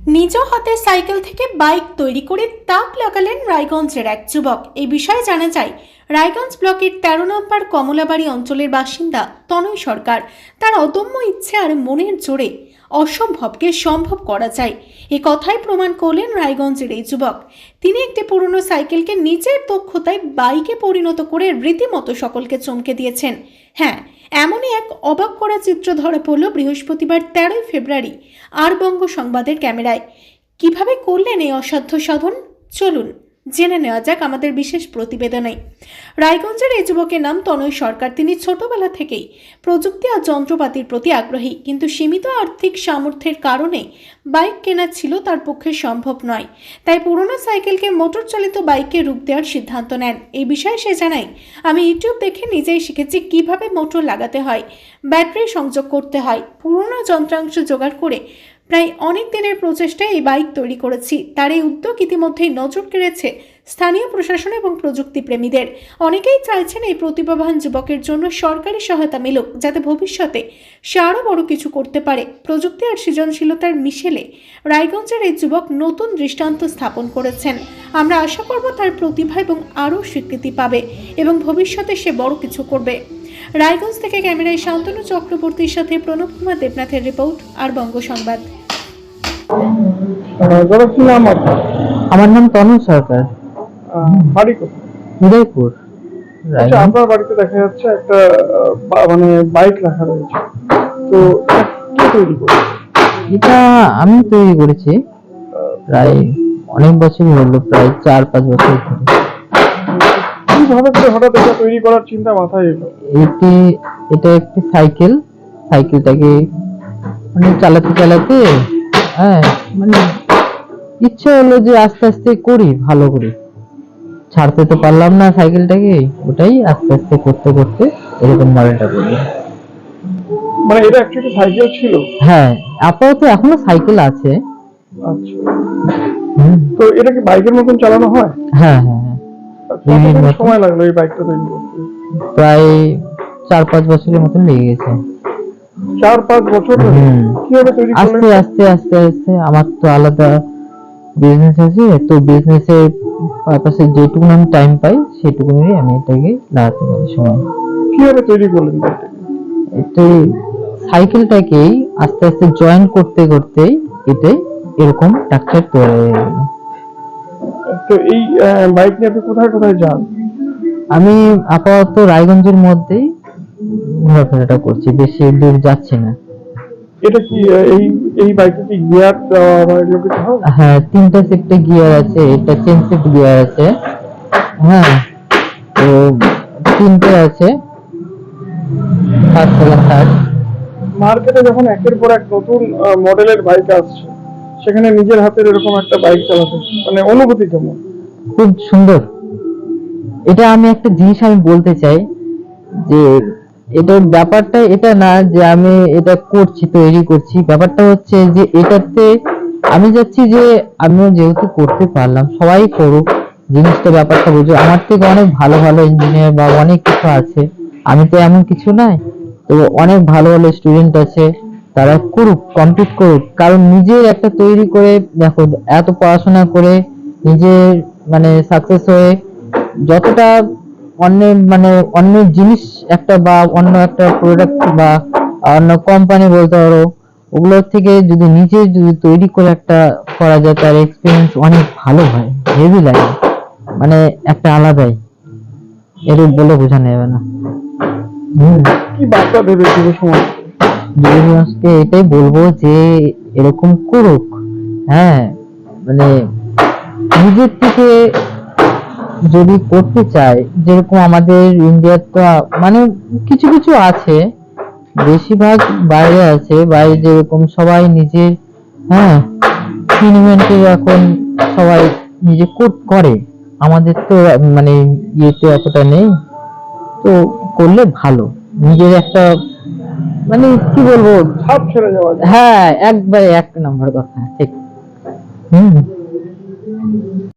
নিজ হাতে সাইকেল থেকে বাইক তৈরি করে তাক লাগালেন রায়গঞ্জের এক যুবক। এই বিষয়ে জানা যায়, রায়গঞ্জ ব্লকের তেরো নম্বর কমলাবাড়ি অঞ্চলের বাসিন্দা তনয় সরকার। তার অদম্য ইচ্ছে আর মনের জোরে অসম্ভবকে সম্ভব করা যায়। এ কথাই প্রমাণ করলেন রায়গঞ্জের এই যুবক। তিনি একটি পুরনো সাইকেলকে নিজের দক্ষতায় বাইকে পরিণত করে রীতিমতো সকলকে চমকে দিয়েছেন। হ্যাঁ এমনই এক অবাক করা চিত্র ধরা পড়ল বৃহস্পতিবার তেরোই ফেব্রুয়ারি আর বঙ্গ সংবাদের ক্যামেরায়। কীভাবে করলেন এই অসাধ্য সাধন? চলুন। জেনে নেওয়া যাক আমাদের বিশেষ প্রতিবেদনে। রায়গঞ্জের এই যুবকের নাম তনয় সরকার। তিনি ছোটবেলা থেকেই প্রযুক্তি আর যন্ত্রপাতির প্রতি আগ্রহী, কিন্তু সীমিত আর্থিক সামর্থ্যের কারণে বাইক কেনা ছিল তার পক্ষে সম্ভব নয়। তাই পুরনো সাইকেলকে মোটর চালিত বাইকে রূপ দেওয়ার সিদ্ধান্ত নেন। এই বিষয়ে সে জানায়, আমি ইউটিউব দেখে নিজেই শিখেছি কীভাবে মোটর লাগাতে হয়, ব্যাটারি সংযোগ করতে হয়, পুরনো যন্ত্রাংশ জোগাড় করে প্রায় অনেক দিনের প্রচেষ্টায় এই বাইক তৈরি করেছি। তার এই উদ্যোগ ইতিমধ্যেই নজর কেড়েছে স্থানীয় প্রশাসন এবং প্রযুক্তি প্রেমীদের। অনেকেই চাইছেন এই প্রতিভাবান যুবকের জন্য সরকারি সহায়তা মিলুক, যাতে ভবিষ্যতে সে আরও বড় কিছু করতে পারে। প্রযুক্তি আর সৃজনশীলতার মিশেলে রায়গঞ্জের এই যুবক নতুন দৃষ্টান্ত স্থাপন করেছেন। আমরা আশা করব তার প্রতিভা এবং আরও স্বীকৃতি পাবে এবং ভবিষ্যতে সে বড় কিছু করবে। রায়গঞ্জ থেকে ক্যামেরায় শান্তনু চক্রবর্তীর সাথে প্রণব কুমার দেবনাথের রিপোর্ট, আর বঙ্গ সংবাদ কি নাম আপনার আমার নাম তনু সরকার। বাড়ি কোথায়? উদয়পুর। আচ্ছা আপনার বাড়িতে দেখা যাচ্ছে একটা বা- মানে বাইক রাখা রয়েছে। তো এটা কে তৈরি এটা আমি তৈরি করেছি। প্রায় অনেক বছরই হলো প্রায় চার পাঁচ বছর ধরে। কীভাবে করে হঠাৎ এটা তৈরি করার চিন্তা মাথায় এলো? এটি এটা একটি সাইকেল। সাইকেলটাকে মানে চালাতে চালাতে হ্যাঁ মানে ইচ্ছে হলো যে আস্তে আস্তে করি ভালো করে। ছাড়তে তো পারলাম না সাইকেলটাকে ওটাই আস্তে আস্তে করতে করতে এরকম মডেলটা করি। মানে এটা অ্যাকচুয়ালি সাইকেল ছিল? হ্যাঁ আপাতত এখনও সাইকেল আছে। আচ্ছা। তো এটা কি বাইকের মতন চালানো হয়? হ্যাঁ হ্যাঁ হ্যাঁ। কতদিন সময় লাগল এই বাইকটা তৈরি করতে? প্রায় চার পাঁচ বছরের মতন লেগে গেছে। চার পাঁচ বছর কীভাবে তৈরি আস্তে আস্তে আস্তে আস্তে। আমার তো আলাদা বিজনেস আছে। তো পারপাসে যেটুকু আমি টাইম পাই সেটুকুনি আমি এটাকে লাগাতে পারি সময় কীভাবে তৈরি করলেন? তো সাইকেলটাকেই আস্তে আস্তে জয়েন করতে করতেই এটাই এরকম স্ট্রাকচার তৈরি হয়ে গেল। তো এই বাইক নিয়ে আপনি কোথায় কোথায় যান? আমি আপাতত রায়গঞ্জের মধ্যেই ঘোরাফেরাটা করছি বেশি দূর যাচ্ছে না। এটা কি এই এই বাইকে কি গিয়ার হ্যাঁ? তিনটা সেটে গিয়ার আছে এটা চেন সেট গিয়ার আছে। হ্যাঁ তো তিনটে আছে। ফার্স্ট সেকেন্ড থার্ড মার্কেটে যখন একের পর এক নতুন মডেলের বাইক আসছে সেখানে নিজের হাতের এরকম একটা বাইক চালাতে মানে অনুভূতি কেমন খুব সুন্দর। এটা আমি একটা জিনিস আমি বলতে চাই যে এটার ব্যাপারটা এটা না যে আমি এটা করছি, তৈরি করছি। ব্যাপারটা হচ্ছে যে এটাতে আমি যাচ্ছি যে আমিও যেহেতু করতে পারলাম, সবাই করুক, জিনিসটা ব্যাপারটা বুঝো। আমার থেকে অনেক ভালো ভালো ইঞ্জিনিয়ার বা অনেক কিছু আছে। আমি তো এমন কিছু নাই। তো অনেক ভালো ভালো স্টুডেন্ট আছে, তারা করুক কমপ্লিট করুক। কারণ নিজের একটা তৈরি করে, দেখো, এত পড়াশোনা করে নিজের মানে সাকসেস হয়ে যতটা অন্য মানে অন্য জিনিস একটা বা অন্য একটা প্রোডাক্ট বা অন্য কোম্পানি বলতে পারো ওগুলোর থেকে যদি নিজে যদি তৈরি করে একটা করা যায় তার এক্সপিরিয়েন্স অনেক ভালো হয় হেভি লাগে। মানে একটা আলাদাই। এরূপ বলে বোঝানো যাবে না। কি বার্তা দেবে যুব সমাজ? এটাই বলব যে এরকম করুক। হ্যাঁ মানে নিজের থেকে যদি করতে চায় যেরকম আমাদের ইন্ডিয়ার তো মানে কিছু কিছু আছে বেশিরভাগ বাইরে আছে বাইরে যেরকম সবাই নিজের হ্যাঁ সিনেমেন্টে এখন সবাই নিজে কোট করে। আমাদের তো মানে ইয়েতে অতটা নেই। তো করলে ভালো। নিজের একটা মানে কি বলব? ছাপ ছেড়ে যাওয়া হ্যাঁ একবারে এক নম্বর কথা ঠিক। হুম।